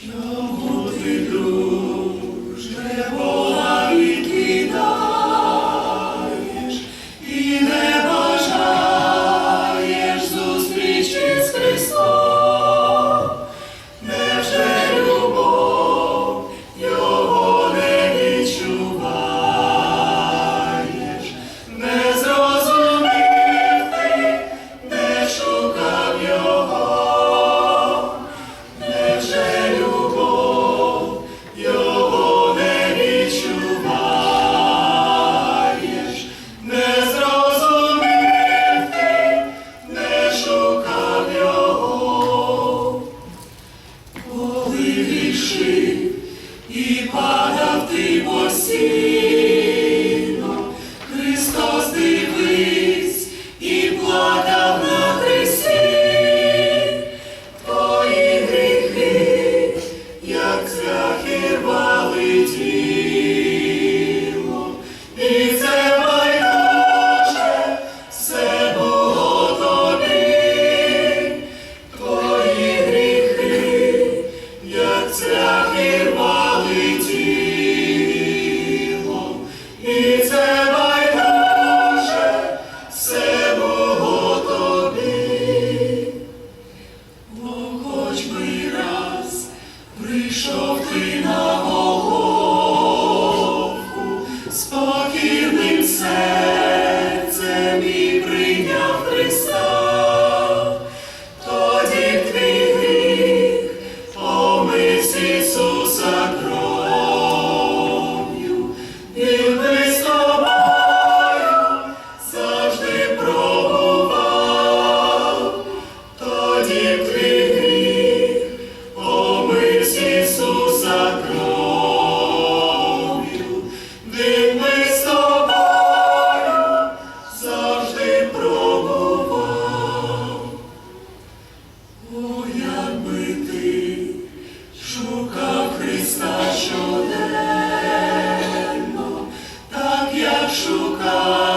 Lord. ти грішив, і падав ти босів. you. Христа